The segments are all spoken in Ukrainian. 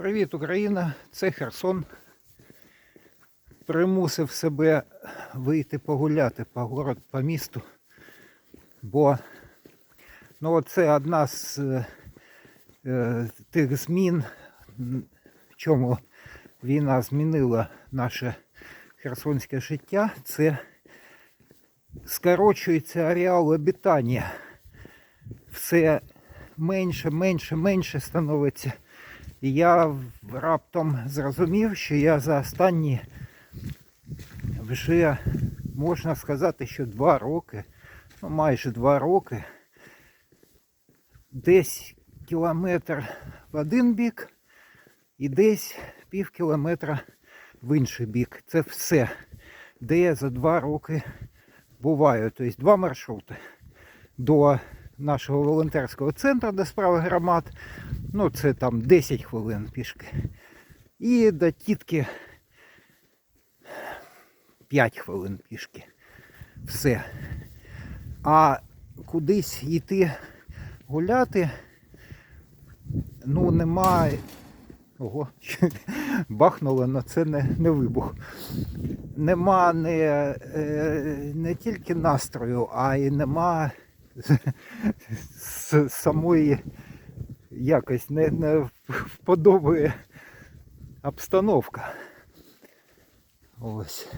Привіт, Україна! Це Херсон. Примусив себе вийти погуляти по город, по місту. Бо ну, це одна з е, тих змін, в чому війна змінила наше херсонське життя. Це скорочується ареал обітання. Все менше, менше, менше становиться. І я раптом зрозумів, що я за останні вже можна сказати, що два роки, ну майже два роки, десь кілометр в один бік і десь пів кілометра в інший бік. Це все, де я за два роки буваю. Тобто два маршрути до нашого волонтерського центру до справи громад. Ну, це там 10 хвилин пішки. І до тітки 5 хвилин пішки. Все. А кудись йти гуляти, ну нема. Ого, бахнуло, але це не, не вибух. Нема не, е, не тільки настрою, а й нема с- самої якось не, не вподобає обстановка. Ось.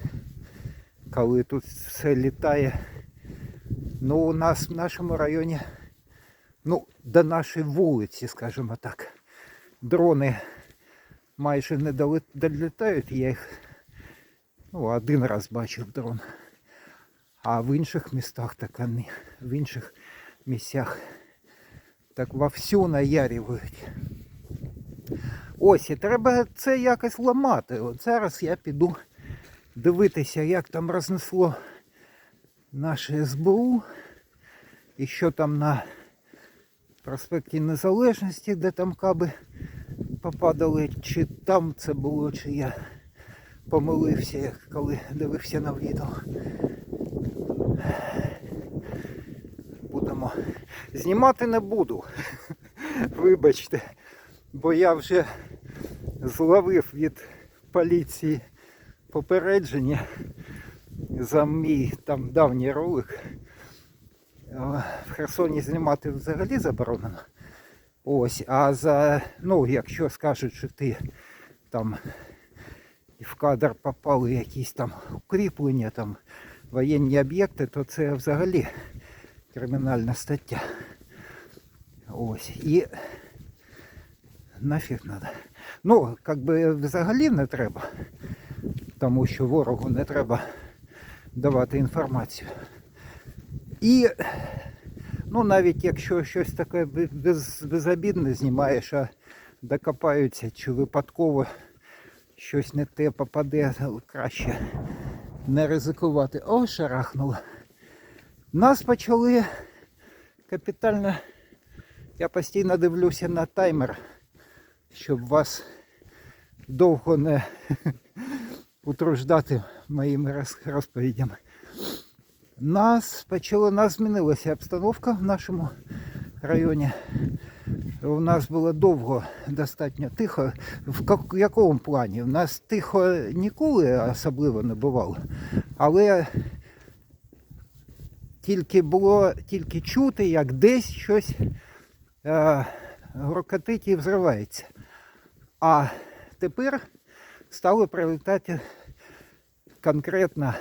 Коли тут все літає. Ну, у нас в нашому районі, ну, до нашої вулиці, скажімо так, дрони майже не долітають. Я їх ну, один раз бачив дрон. А в інших містах так вони, в інших місцях так вовсю наярюють. Ось, і треба це якось ламати. От зараз я піду дивитися, як там рознесло наше СБУ. І що там на проспекті Незалежності, де там каби попадали, чи там це було, чи я помилився, коли дивився на відео. Будемо. Знімати не буду. Вибачте. Бо я вже зловив від поліції попередження за мій там давній ролик. В Херсоні знімати взагалі заборонено. Ось, а за, ну, якщо скажуть, що ти там в кадр попали якісь там укріплення, там воєнні об'єкти, то це взагалі кримінальна стаття. Ось. І нафіг надо. Ну, як би взагалі не треба, тому що ворогу не треба давати інформацію. І ну, навіть якщо щось таке без, безобідне знімаєш, а докопаються чи випадково щось не те попаде, краще не ризикувати. О, шарахнуло. Нас почали капітально. Я постійно дивлюся на таймер, щоб вас довго не утруждати моїми розповідями. Нас почало, нас змінилася обстановка в нашому районі. У нас було довго достатньо тихо. В якому плані? У нас тихо ніколи особливо не бувало. Але тільки було тільки чути, як десь щось е, грокотить і взривається. А тепер стало прилітати конкретно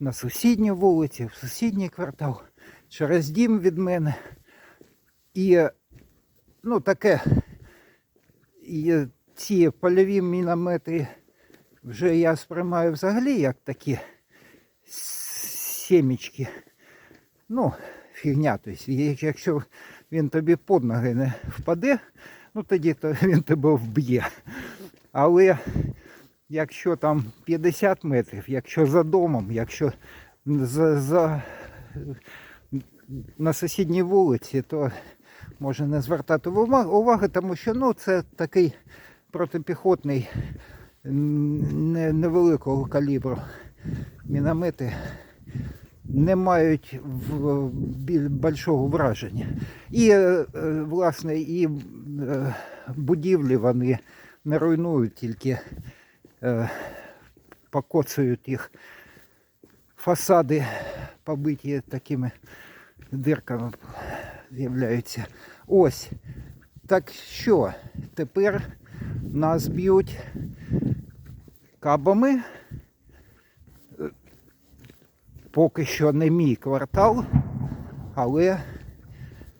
на сусідню вулицю, в сусідній квартал, через дім від мене. І ну, таке, і ці польові міномети вже я сприймаю взагалі як такі сімечки. Ну, фігня. Тобто, якщо він тобі під ноги не впаде, ну тоді то він тебе вб'є. Але якщо там 50 метрів, якщо за домом, якщо за, за, на сусідній вулиці, то може не звертати уваги, тому що ну, це такий протипіхотний невеликого калібру міномети. Не мають в- біль- враження. І, е, е, власне, і е, будівлі вони не руйнують, тільки покоцують їх фасади, побиті такими дирками з'являються. Ось. Так що, тепер нас б'ють кабами. Поки що не мій квартал, але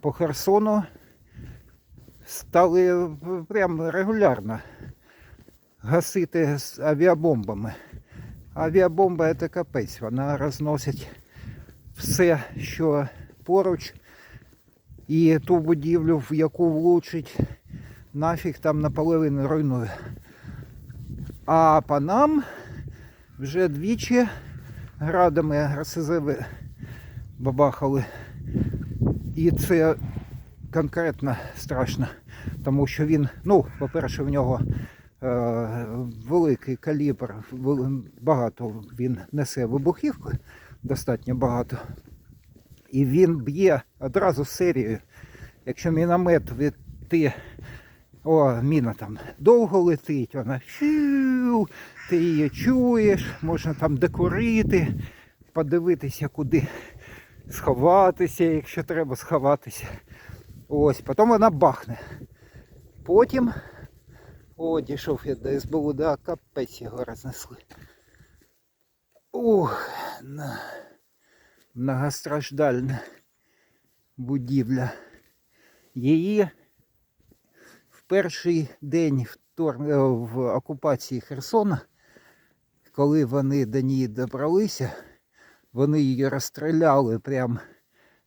по Херсону стали прям регулярно гасити з авіабомбами. Авіабомба це капець, вона розносить все, що поруч, і ту будівлю, в яку влучить, нафіг там наполовину руйнує. А по нам вже двічі градами РСЗВ бабахали. І це конкретно страшно, тому що він, ну, по-перше, в нього е, великий калібр, багато він несе вибухівки, достатньо багато. І він б'є одразу серією. Якщо міномет від ти, о, міна там довго летить, вона щу, ти її чуєш, можна там декорити, подивитися, куди сховатися, якщо треба сховатися. Ось, потім вона бахне. Потім. О, дійшов я до СБУ, да, капець його рознесли. Ух, на, многостраждальна будівля. Її в перший день втор... е, в окупації Херсона, коли вони до неї добралися, вони її розстріляли прям,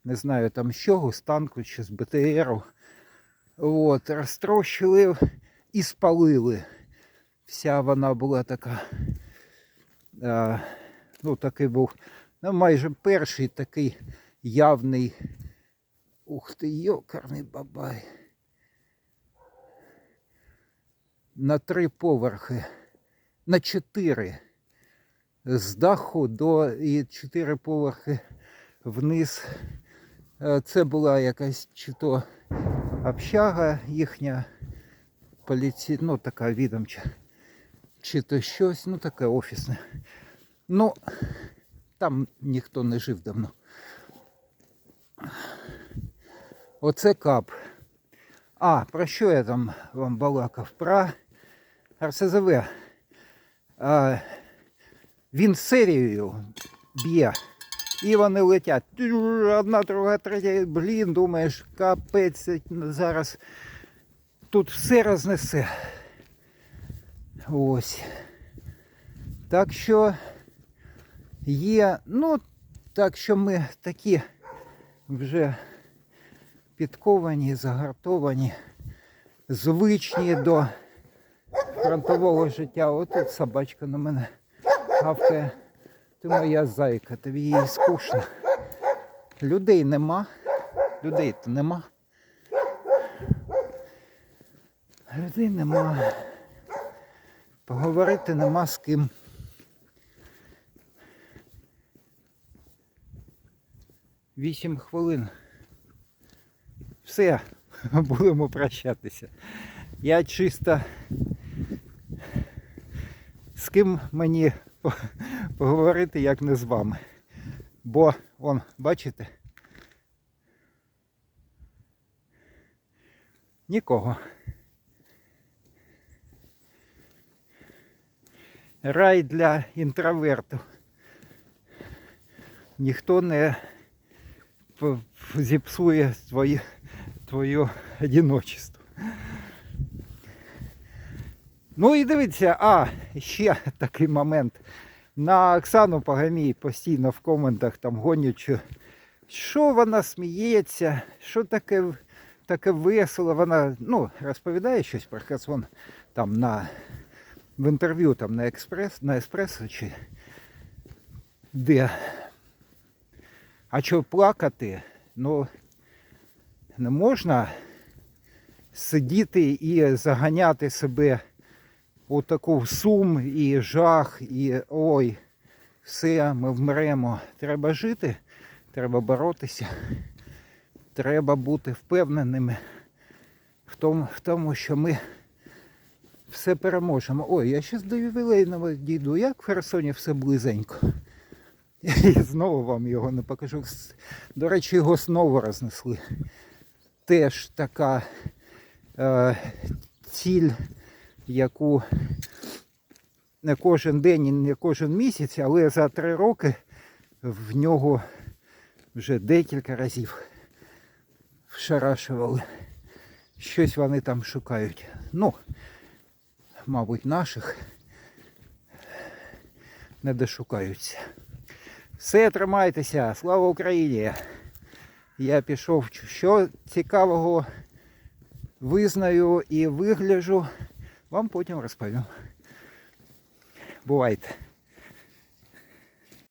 не знаю там з чого, з танку чи з БТРу. От, розтрощили і спалили. Вся вона була така. А, ну, такий був. Ну, майже перший такий явний. Ух ти, йокарний бабай. На три поверхи. На чотири. З даху до і чотири поверхи вниз. Е, Це була якась чи то общага їхня поліці... ну така відомча. Чи то щось, ну таке офісне. Ну, там ніхто не жив давно. Оце кап. А, про що я там вам балакав? Про РСЗВ. Він серією б'є. І вони летять. Одна, друга, третя. Блін, думаєш, капець зараз тут все рознесе. Ось. Так що є, ну, так що ми такі вже підковані, загартовані, звичні до фронтового життя. Отут собачка на мене гавкає. Ти моя зайка, тобі їй скучно. Людей нема. Людей то нема. Людей нема. Поговорити нема з ким. Вісім хвилин. Все, будемо прощатися. Я чисто ким мені поговорити, як не з вами. Бо, он, бачите? Нікого. Рай для інтроверту. Ніхто не зіпсує твоє, твоє одиночество. Ну і дивіться, а, ще такий момент. На Оксану Пагамій постійно в коментах там гонять, що, що вона сміється, що таке, таке весело. Вона ну, розповідає щось про Херсон там на, в інтерв'ю там на експрес, на еспресо чи де. А що плакати? Ну не можна сидіти і заганяти себе у таку сум і жах, і ой, все, ми вмремо. Треба жити, треба боротися, треба бути впевненими в тому, в тому що ми все переможемо. Ой, я ще до ювілейного дійду. Як в Херсоні все близенько. І знову вам його не покажу. До речі, його знову рознесли. Теж така е, ціль, яку не кожен день і не кожен місяць, але за три роки в нього вже декілька разів вшарашували. Щось вони там шукають. Ну, мабуть, наших не дошукаються. Все, тримайтеся, слава Україні! Я пішов, що цікавого визнаю і вигляжу, вам потім розповім. Бувайте.